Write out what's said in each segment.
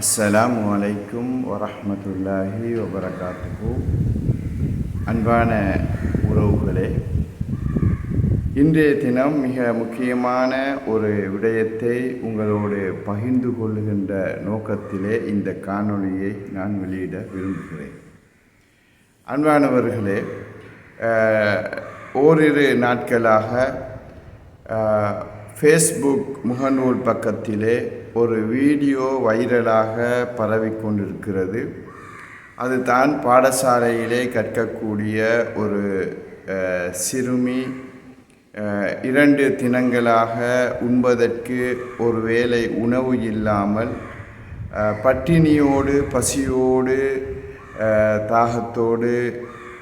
அஸ்ஸலாமு அலைக்கும் வரஹ்மத்துல்லாஹி வபரகாத்துஹு அன்பான உறவுகளே இன்றைய தினம் மிக முக்கியமான ஒரு விடயத்தை உங்களோடு பகிர்ந்து கொள்ளுகின்ற நோக்கத்திலே இந்த காணொளியை நான் வெளியிட விரும்புகிறேன். அன்பானவர்களே ஓரிரு நாட்களாக ஃபேஸ்புக் முகநூல் பக்கத்திலே ஒரு வீடியோ வைரலாக பரவிக்கொண்டிருக்கிறது. அதுதான் பாடசாலையிலே கற்கக்கூடிய ஒரு சிறுமி இரண்டு தினங்களாக உண்பதற்கு ஒரு வேளை உணவு இல்லாமல் பட்டினியோடு பசியோடு தாகத்தோடு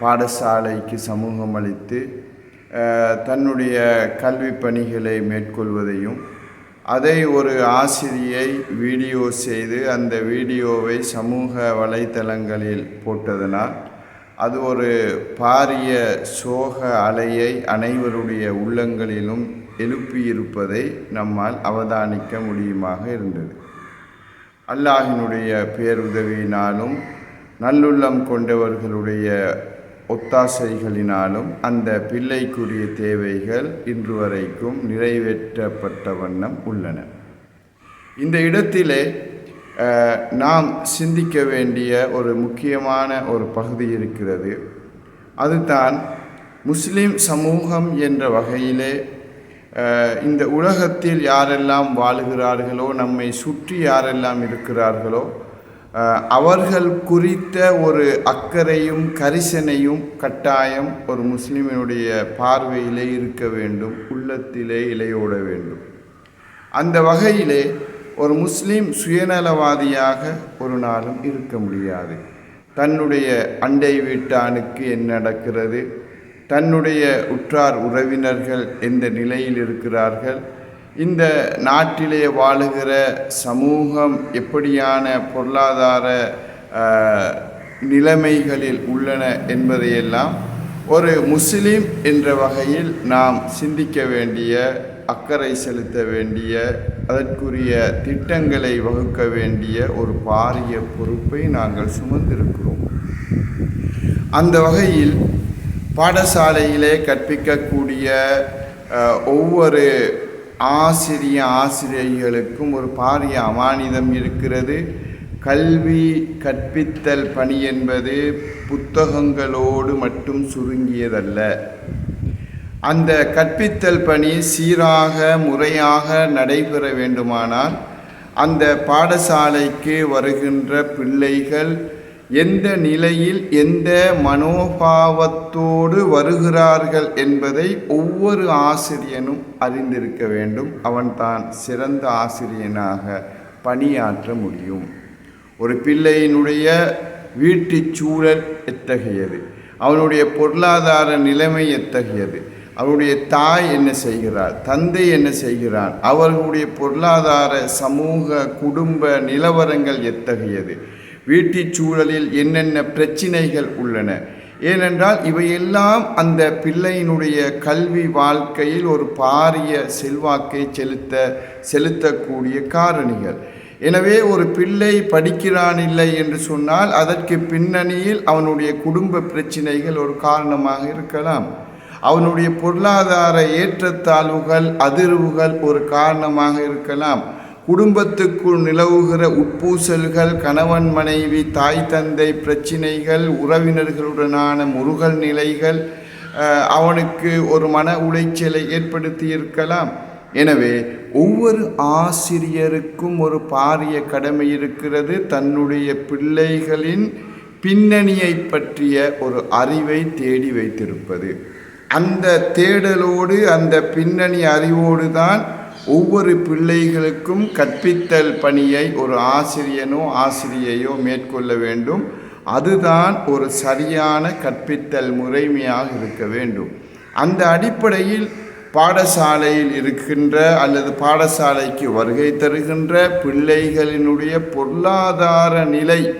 பாடசாலைக்கு சமூகம் அளித்து தன்னுடைய கல்வி பணிகளை மேற்கொள்வதையும் அதை ஒரு ஆசிரியை வீடியோ செய்து அந்த வீடியோவை சமூக வலைத்தளங்களில் போட்டதனால் அது ஒரு பாரிய சோக அலையை அனைவருடைய உள்ளங்களிலும் எழுப்பியிருப்பதை நம்மால் அவதானிக்க முடியுமாக இருந்தது. அல்லாஹினுடைய பேருதவியினாலும் நல்லுள்ளம் கொண்டவர்களுடைய ஒத்தாசைகளினாலும் அந்த பிள்ளைக்குரிய தேவைகள் இன்று வரைக்கும் நிறைவேற்றப்பட்ட வண்ணம் உள்ளன. இந்த இடத்திலே நாம் சிந்திக்க வேண்டிய ஒரு முக்கியமான ஒரு பகுதி இருக்கிறது. அதுதான் முஸ்லிம் சமூகம் என்ற வகையிலே இந்த உலகத்தில் யாரெல்லாம் வாழுகிறார்களோ நம்மை சுற்றி யாரெல்லாம் இருக்கிறார்களோ அவர்கள் குறித்த ஒரு அக்கறையும் கரிசனையும் கட்டாயம் ஒரு முஸ்லிமினுடைய பார்வையிலே இருக்க வேண்டும் உள்ளத்திலே இலையோட வேண்டும். அந்த வகையிலே ஒரு முஸ்லீம் சுயநலவாதியாக ஒரு நாளும் இருக்க முடியாது. தன்னுடைய அண்டை வீட்டானுக்கு என்ன நடக்கிறது? தன்னுடைய உற்றார் உறவினர்கள் எந்த நிலையில் இருக்கிறார்கள்? இந்த நாட்டிலே வாழுகிற சமூகம் எப்படியான பொருளாதார நிலைமைகளில் உள்ளன என்பதையெல்லாம் ஒரு முஸ்லீம் என்ற வகையில் நாம் சிந்திக்க வேண்டிய அக்கறை செலுத்த வேண்டிய அதற்குரிய திட்டங்களை வகுக்க வேண்டிய ஒரு பாரிய பொறுப்பை நாங்கள் சுமந்திருக்கிறோம். அந்த வகையில் பாடசாலையிலே கற்பிக்கக்கூடிய ஒவ்வொரு ஆசிரிய ஆசிரியர்களுக்கும் ஒரு பாரிய அமானிதம் இருக்கிறது. கல்வி கற்பித்தல் பணி என்பது புத்தகங்களோடு மட்டும் சுருங்கியதல்ல. அந்த கற்பித்தல் பணி சீராக முறையாக நடைபெற வேண்டுமானால் அந்த பாடசாலைக்கு வருகின்ற பிள்ளைகள் எந்த நிலையில் எந்த மனோபாவத்தோடு வருகிறார்கள் என்பதை ஒவ்வொரு ஆசிரியனும் அறிந்திருக்க வேண்டும். அவன்தான் சிறந்த ஆசிரியனாக பணியாற்ற முடியும். ஒரு பிள்ளையினுடைய வீட்டுச் சூழல் எத்தகையது? அவனுடைய பொருளாதார நிலைமை எத்தகையது? அவருடைய தாய் என்ன செய்கிறார் தந்தை என்ன செய்கிறான்? அவர்களுடைய பொருளாதார சமூக குடும்ப நிலவரங்கள் எத்தகையது? வீட்டுச் சூழலில் என்னென்ன பிரச்சினைகள் உள்ளன? ஏனென்றால் இவையெல்லாம் அந்த பிள்ளையினுடைய கல்வி வாழ்க்கையில் ஒரு பாரிய செல்வாக்கை செலுத்த செலுத்தக்கூடிய காரணிகள். எனவே ஒரு பிள்ளை படிக்கிறான் இல்லை என்று சொன்னால் அதற்கு பின்னணியில் அவனுடைய குடும்ப பிரச்சினைகள் ஒரு காரணமாக இருக்கலாம். அவனுடைய பொருளாதார ஏற்றத்தாழ்வுகள் அதிர்வுகள் ஒரு காரணமாக இருக்கலாம். குடும்பத்துக்குள் நிலவுகிற உட்பூசல்கள் கணவன் மனைவி தாய் தந்தை பிரச்சினைகள் உறவினர்களுடனான முருகல் நிலைகள் அவனுக்கு ஒரு மன உளைச்சலை ஏற்படுத்தி இருக்கலாம். எனவே ஒவ்வொரு ஆசிரியருக்கும் ஒரு பாரிய கடமை இருக்கிறது. தன்னுடைய பிள்ளைகளின் பின்னணியை பற்றிய ஒரு அறிவை தேடி வைத்திருப்பது. அந்த தேடலோடு அந்த பின்னணி அறிவோடு தான் ஒவ்வொரு பிள்ளைகளுக்கும் கற்பித்தல் பணியை ஒரு ஆசிரியனோ ஆசிரியையோ மேற்கொள்ள வேண்டும். அதுதான் ஒரு சரியான கற்பித்தல் முறைமையாக இருக்க வேண்டும். அந்த அடிப்படையில் பாடசாலையில் இருக்கின்ற அல்லது பாடசாலைக்கு வருகை தருகின்ற பிள்ளைகளினுடைய பொருளாதார நிலை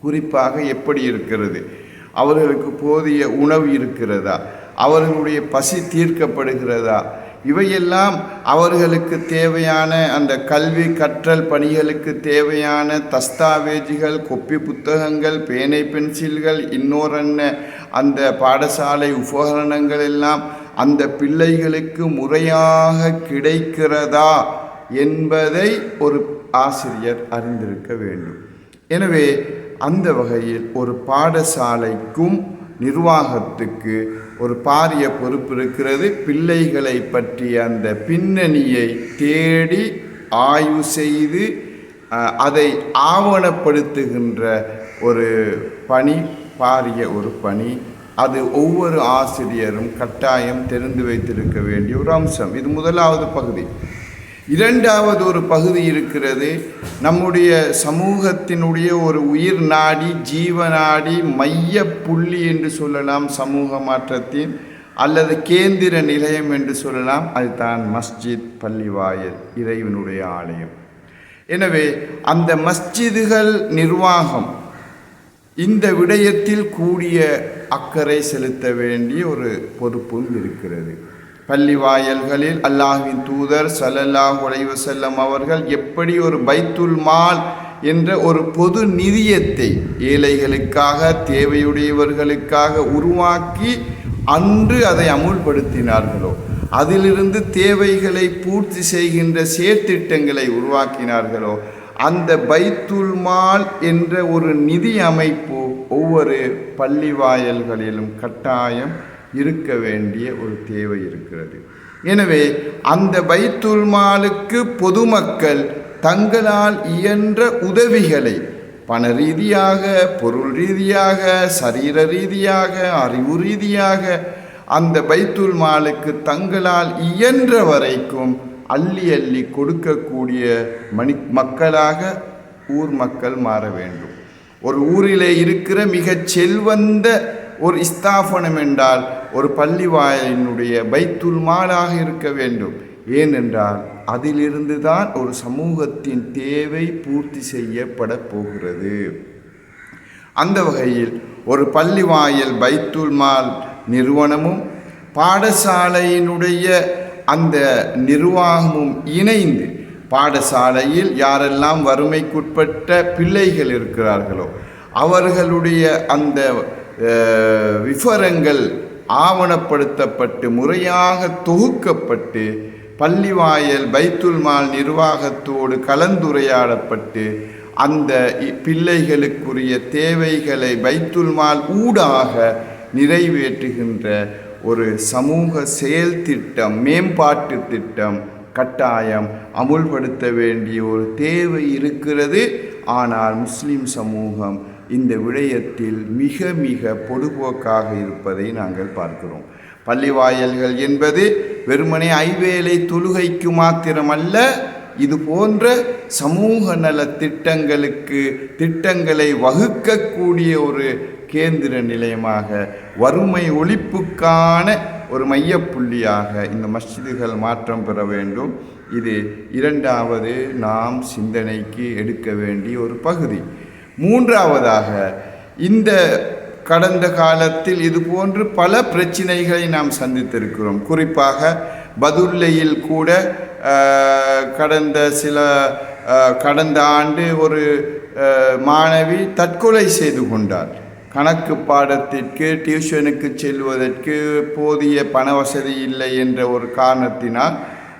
குறிப்பாக எப்படி இருக்கிறது? அவர்களுக்கு போதிய உணவு இருக்கிறதா? அவர்களுடைய பசி தீர்க்கப்படுகிறதா? இவையெல்லாம் அவர்களுக்கு தேவையான அந்த கல்வி கற்றல் பணிகளுக்கு தேவையான தஸ்தாவேஜுகள் கொப்பி புத்தகங்கள் பேனை பென்சில்கள் இன்னொரன்ன அந்த பாடசாலை உபகரணங்கள் எல்லாம் அந்த பிள்ளைகளுக்கு முறையாக கிடைக்கிறதா என்பதை ஒரு ஆசிரியர் அறிந்திருக்க வேண்டும். எனவே அந்த வகையில் ஒரு பாடசாலைக்கும் நிர்வாகத்துக்கு ஒரு பாரிய பொறுப்பு இருக்கிறது. பிள்ளைகளை பற்றிய அந்த பின்னணியை தேடி ஆய்வு செய்து அதை ஆவணப்படுத்துகின்ற ஒரு பணி பாரிய ஒரு பணி. அது ஒவ்வொரு ஆசிரியரும் கட்டாயம் தெரிந்து வைத்திருக்க வேண்டிய ஒரு அம்சம். இது முதலாவது பகுதி. இரண்டாவது ஒரு பகுதி இருக்கிறது நம்முடைய சமூகத்தினுடைய ஒரு உயிர் நாடி ஜீவநாடி மைய புள்ளி என்று சொல்லலாம் சமூக மாற்றத்தின் அல்லது கேந்திர நிலையம் என்று சொல்லலாம் அதுதான் மஸ்ஜித் பள்ளிவாயல் இறைவனுடைய ஆலயம். எனவே அந்த மஸ்ஜிதுகள் நிர்வாகம் இந்த விடயத்தில் கூடிய அக்கறை செலுத்த வேண்டிய ஒரு பொறுப்பும் இருக்கிறது. பள்ளி வாயல்களில் அல்லாஹ்வின் தூதர் ஸல்லல்லாஹு அலைஹி வஸல்லம் அவர்கள் எப்படி ஒரு பைத்துல் மால் என்ற ஒரு பொது நிதியத்தை ஏழைகளுக்காக தேவையுடையவர்களுக்காக உருவாக்கி அன்று அதை அமுல்படுத்தினார்களோ? அதிலிருந்து தேவைகளை பூர்த்தி செய்கின்ற செயற்திட்டங்களை உருவாக்கினார்களோ? அந்த பைத்துல் மால் என்ற ஒரு நிதி அமைப்பு ஒவ்வொரு பள்ளி வாயல்களிலும் கட்டாயம் இருக்க வேண்டிய ஒரு தேவை இருக்கிறது. எனவே அந்த பைத்துல் மாலுக்கு பொதுமக்கள் தங்களால் இயன்ற உதவிகளை பண ரீதியாக பொருள் ரீதியாக சரீர ரீதியாக அறிவு ரீதியாக அந்த பைத்துல் மாலுக்கு தங்களால் இயன்ற வரைக்கும் அள்ளி அள்ளி கொடுக்கக்கூடிய மணி மக்களாக ஊர் மக்கள் மாற வேண்டும். ஒரு ஊரிலே இருக்கிற மிகச் செல்வந்த ஒரு ஸ்தாபனம் என்றால் ஒரு பள்ளிவாயலினுடைய பைத்துல் மாலாக இருக்க வேண்டும். ஏனென்றால் அதிலிருந்து தான் ஒரு சமூகத்தின் தேவை பூர்த்தி செய்யப்பட போகிறது. அந்த வகையில் ஒரு பள்ளிவாயல் பைத்துல் மால் நிறுவனமும் பாடசாலையினுடைய அந்த நிர்வாகமும் இணைந்து பாடசாலையில் யாரெல்லாம் வறுமைக்குட்பட்ட பிள்ளைகள் இருக்கிறார்களோ அவர்களுடைய அந்த விவரங்கள் ஆவணப்படுத்தப்பட்டு முறையாக தொகுக்கப்பட்டு பள்ளிவாயல் பைத்துல்மால் நிர்வாகத்தோடு கலந்துரையாடப்பட்டு அந்த இ- பிள்ளைகளுக்குரிய தேவைகளை பைத்துல்மால் ஊடாக நிறைவேற்றுகின்ற ஒரு சமூக செயல் திட்டம் மேம்பாட்டு திட்டம் கட்டாயம் அமுல்படுத்த வேண்டிய ஒரு தேவை இருக்கிறது. ஆனால் முஸ்லிம் சமூகம் இந்த விடயத்தில் மிக மிக பொடுபோக்காக இருப்பதை நாங்கள் பார்க்கிறோம். பள்ளிவாயல்கள் என்பது வெறுமனே ஐவேளை தொழுகைக்கு மாத்திரமல்ல இது போன்ற சமூக நல திட்டங்களுக்கு திட்டங்களை வகுக்கக்கூடிய ஒரு கேந்திர நிலையமாக வறுமை ஒழிப்புக்கான ஒரு மையப்புள்ளியாக இந்த மஸ்ஜிதுகள் மாற்றம் பெற வேண்டும். இது இரண்டாவது நாம் சிந்தனைக்கு எடுக்க வேண்டிய ஒரு பகுதி. மூன்றாவதாக இந்த கடந்த காலத்தில் இது போன்று பல பிரச்சினைகளை நாம் சந்தித்திருக்கிறோம். குறிப்பாக பதுல்லையில் கூட கடந்த சில கடந்த ஆண்டு ஒரு மாணவி தற்கொலை செய்து கொண்டார் கணக்கு பாடத்திற்கு டியூஷனுக்கு செல்வதற்கு போதிய பண வசதி இல்லை என்ற ஒரு காரணத்தினால்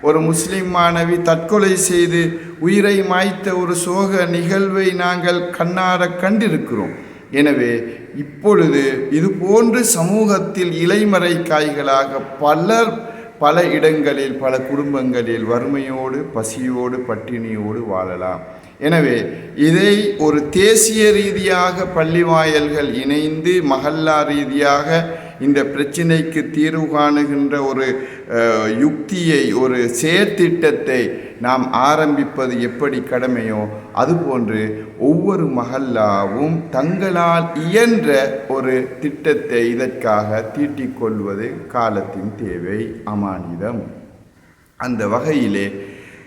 ஒரு முஸ்லிம் மாணவி தற்கொலை செய்து உயிரை மாய்த்த ஒரு சோக நிகழ்வை நாங்கள் கண்ணார கண்டிருக்கிறோம். எனவே இப்பொழுது இது போன்று சமூகத்தில் இலைமறை காய்களாக பலர் பல இடங்களில் பல குடும்பங்களில் வறுமையோடு பசியோடு பட்டினியோடு வாழலாம். எனவே இதை ஒரு தேசிய ரீதியாக பள்ளிவாயல்கள் இணைந்து மகல்லா ரீதியாக இந்த பிரச்சினைக்கு தீர்வு காணுகின்ற ஒரு யுக்தியை ஒரு செயற்திட்டத்தை நாம் ஆரம்பிப்பது எப்படி கடமையோ அதுபோன்று ஒவ்வொரு மகல்லாவும் தங்களால் இயன்ற ஒரு திட்டத்தை இதற்காக தீட்டிக்கொள்வது காலத்தின் தேவை அமானிதம். அந்த வகையிலே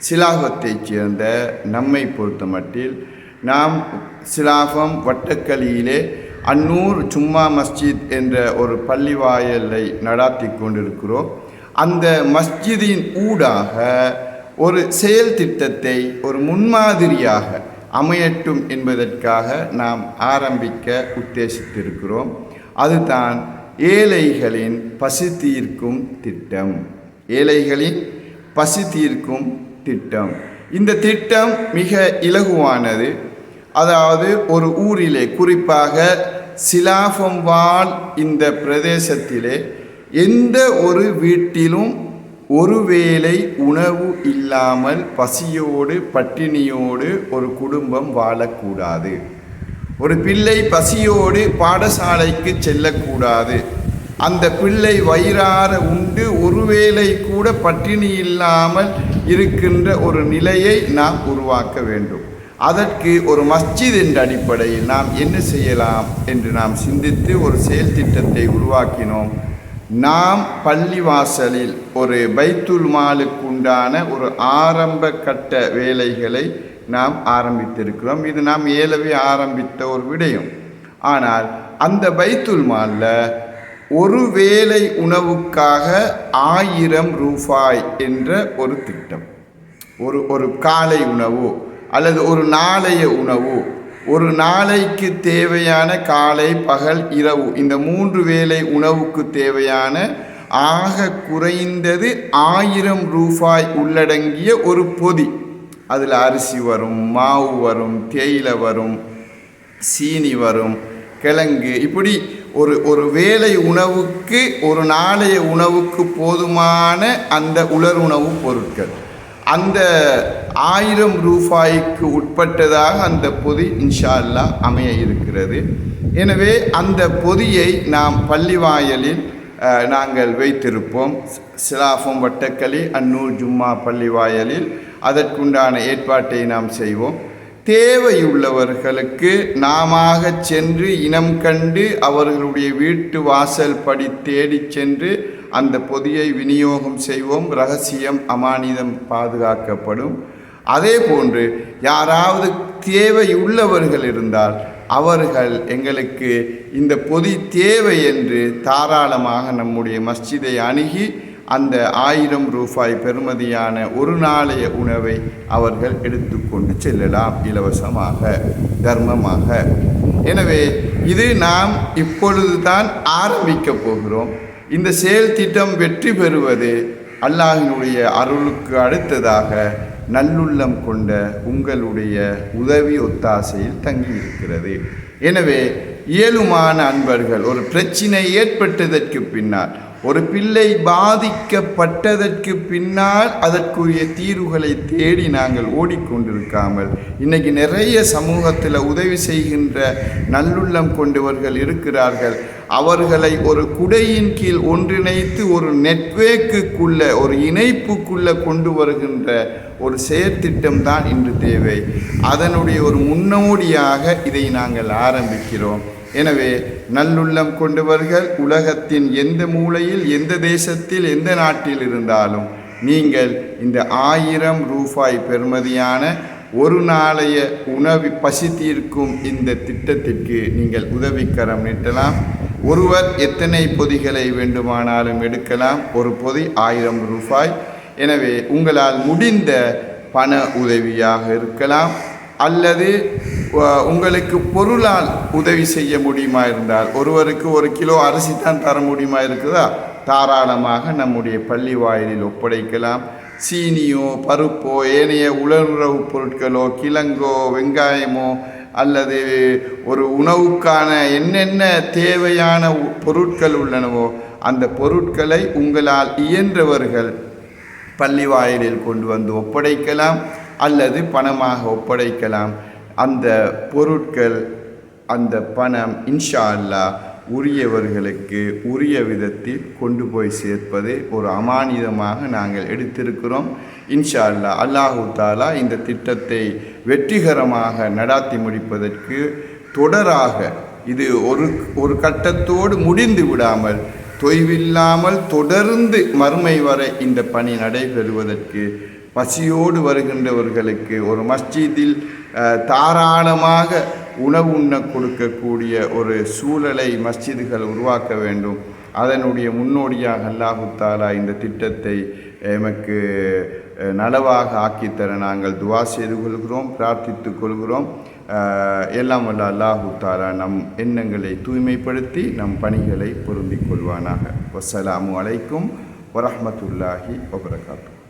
சிலாகத்தைச் சேர்ந்த நம்மை பொறுத்தமட்டில் நாம் சிலாகம் வட்டக்கலியிலே அன்னூர் சும்மா மஸ்ஜித் என்ற ஒரு பள்ளிவாயலை நடாத்தி கொண்டிருக்கிறோம். அந்த மஸ்ஜிதின் ஊடாக ஒரு செயல் திட்டத்தை ஒரு முன்மாதிரியாக அமையட்டும் என்பதற்காக நாம் ஆரம்பிக்க உத்தேசித்திருக்கிறோம். அதுதான் ஏழைகளின் பசி தீர்க்கும் திட்டம். ஏழைகளின் பசி தீர்க்கும் திட்டம். இந்த திட்டம் மிக இலகுவானது. அதாவது ஒரு ஊரிலே குறிப்பாக சிலாஃபம்வால் இந்த பிரதேசத்திலே எந்த ஒரு வீட்டிலும் ஒருவேளை உணவு இல்லாமல் பசியோடு பட்டினியோடு ஒரு குடும்பம் வாழக்கூடாது. ஒரு பிள்ளை பசியோடு பாடசாலைக்கு செல்லக்கூடாது. அந்த பிள்ளை வயிறார உண்டு ஒருவேளை கூட பட்டினி இல்லாமல் இருக்கின்ற ஒரு நிலையை நாம் உருவாக்க வேண்டும். அதற்கு ஒரு மஸ்ஜித் என்ற அடிப்படையில் நாம் என்ன செய்யலாம் என்று நாம் சிந்தித்து ஒரு செயல் திட்டத்தை உருவாக்கினோம். நாம் பள்ளிவாசலில் ஒரு பைத்துல் மாலுக்கு உண்டான ஒரு ஆரம்ப கட்ட வேலைகளை நாம் ஆரம்பித்திருக்கிறோம். இது நாம் ஏலவே ஆரம்பித்த ஒரு விடயம். ஆனால் அந்த பைத்துல் மாலில் ஒரு வேலை உணவுக்காக ஆயிரம் ரூபாய் என்ற ஒரு திட்டம். ஒரு ஒரு காலை உணவு அல்லது ஒரு நாளைய உணவு ஒரு நாளைக்கு தேவையான காலை பகல் இரவு இந்த மூன்று வேளை உணவுக்கு தேவையான ஆக குறைந்தது ஆயிரம் ரூபாய் உள்ளடங்கிய ஒரு பொதி. அதில் அரிசி வரும் மாவு வரும் தேயிலை வரும் சீனி வரும் கிழங்கு. இப்படி ஒரு ஒரு வேலை உணவுக்கு ஒரு நாளைய உணவுக்கு போதுமான அந்த உலர் உணவு பொருட்கள். அந்த ஆயிரம் ரூபாய்க்கு உட்பட்டதாக அந்த பொதி இன்ஷா அல்லாஹ் அமைய இருக்கிறது எனவே அந்த பொதியை நாம் பள்ளி வாயலில் நாங்கள் வைத்திருப்போம். சிலாஃபம் வட்டக்கலி அன்னூர் ஜும்மா பள்ளி வாயலில் அதற்குண்டான ஏற்பாட்டை நாம் செய்வோம். தேவையுள்ளவர்களுக்கு நாமாக சென்று இனம் கண்டு அவர்களுடைய வீட்டு வாசல் படி தேடிச் சென்று அந்த பொதியை விநியோகம் செய்வோம். ரகசியம் அமானிதம் பாதுகாக்கப்படும். அதே போன்று யாராவது தேவை உள்ளவர்கள் இருந்தால் அவர்கள் எங்களுக்கு இந்த பொதி தேவை என்று தாராளமாக நம்முடைய மஸ்ஜிதை அணுகி அந்த ஆயிரம் ரூபாய் பெறுமதியான ஒரு நாளைய உணவை அவர்கள் எடுத்துக்கொண்டு செல்லலாம் இலவசமாக தர்மமாக. எனவே இது நாம் இப்பொழுதுதான் ஆரம்பிக்கப் போகிறோம். இந்த செயல் திட்டம் வெற்றி பெறுவது அல்லாஹினுடைய அருளுக்கு அடுத்ததாக நல்லுள்ளம் கொண்ட உங்களுடைய உதவி ஒத்தாசையில் தங்கியிருக்கிறது. எனவே இயலுமான அன்பர்கள் ஒரு பிரச்சினை ஏற்பட்டதற்கு பின்னால் ஒரு பிள்ளை பாதிக்கப்பட்டதற்கு பின்னால் அதற்குரிய தீர்வுகளை தேடி நாங்கள் ஓடிக்கொண்டிருக்காமல் இன்றைக்கி நிறைய சமூகத்தில் உதவி செய்கின்ற நல்லுள்ளம் கொண்டவர்கள் இருக்கிறார்கள். அவர்களை ஒரு குடையின் கீழ் ஒன்றிணைத்து ஒரு நெட்வேக்குக்குள்ளே ஒரு இணைப்புக்குள்ளே கொண்டு வருகின்ற ஒரு செயற்திட்டம் தான் இன்று தேவை. அதனுடைய ஒரு முன்னோடியாக இதை நாங்கள் ஆரம்பிக்கிறோம். எனவே நல்லுள்ளம் கொண்டவர்கள் உலகத்தின் எந்த மூலையில் எந்த தேசத்தில் எந்த நாட்டில் இருந்தாலும் நீங்கள் இந்த ஆயிரம் ரூபாய் பெறுமதியான ஒரு நாளைய உணவு பசி தீர்க்கும் இந்த திட்டத்திற்கு நீங்கள் உதவிக்கரம் நீட்டலாம். ஒருவர் எத்தனை பொதிகளை வேண்டுமானாலும் எடுக்கலாம். ஒரு பொதி ஆயிரம் ரூபாய். எனவே உங்களால் முடிந்த பண உதவியாக இருக்கலாம் அல்லது உங்களுக்கு பொருளால் உதவி செய்ய முடியுமா இருந்தால் ஒருவருக்கு ஒரு கிலோ அரிசி தான் தர முடியுமா இருக்குதா? தாராளமாக நம்முடைய பள்ளி வாயிலில் ஒப்படைக்கலாம். சீனியோ பருப்போ ஏனைய உலருறவு பொருட்களோ கிழங்கோ வெங்காயமோ அல்லது ஒரு உணவுக்கான என்னென்ன தேவையான பொருட்கள் உள்ளனவோ அந்த பொருட்களை உங்களால் இயன்றவர்கள் பள்ளி வாயிலில் கொண்டு வந்து ஒப்படைக்கலாம் அல்லது பணமாக ஒப்படைக்கலாம். அந்த பொருட்கள் அந்த பணம் இன்ஷா அல்லாஹ் உரியவர்களுக்கு உரிய விதத்தில் கொண்டு போய் சேர்ப்பது ஒரு அமானிதமாக நாங்கள் எடுத்திருக்கிறோம். இன்ஷா அல்லாஹ் அல்லாஹூ தாலா இந்த திட்டத்தை வெற்றிகரமாக நடாத்தி முடிப்பதற்கு தொடராக இது ஒரு ஒரு கட்டத்தோடு முடிந்து விடாமல் தொய்வில்லாமல் தொடர்ந்து மறுமை வரை இந்த பணி நடைபெறுவதற்கு பசியோடு வருகின்றவர்களுக்கு ஒரு மஸ்ஜிதில் தாராளமாக உணவு உண்ண கொடுக்கக்கூடிய ஒரு சூழலை மஸ்ஜிதுகள் உருவாக்க வேண்டும். அதனுடைய முன்னோடியாக அல்லாஹுத்தாலா இந்த திட்டத்தை எமக்கு நலவாக ஆக்கித்தர நாங்கள் துவா செய்து கொள்கிறோம் பிரார்த்தித்து கொள்கிறோம். எல்லாம் வல்ல அல்லாஹு தாலா நம் எண்ணங்களை தூய்மைப்படுத்தி நம் பணிகளை பொருந்திக் கொள்வானாக. வசலாமு அலைக்கும் வரமத்துல்லாஹி வபரகாத்து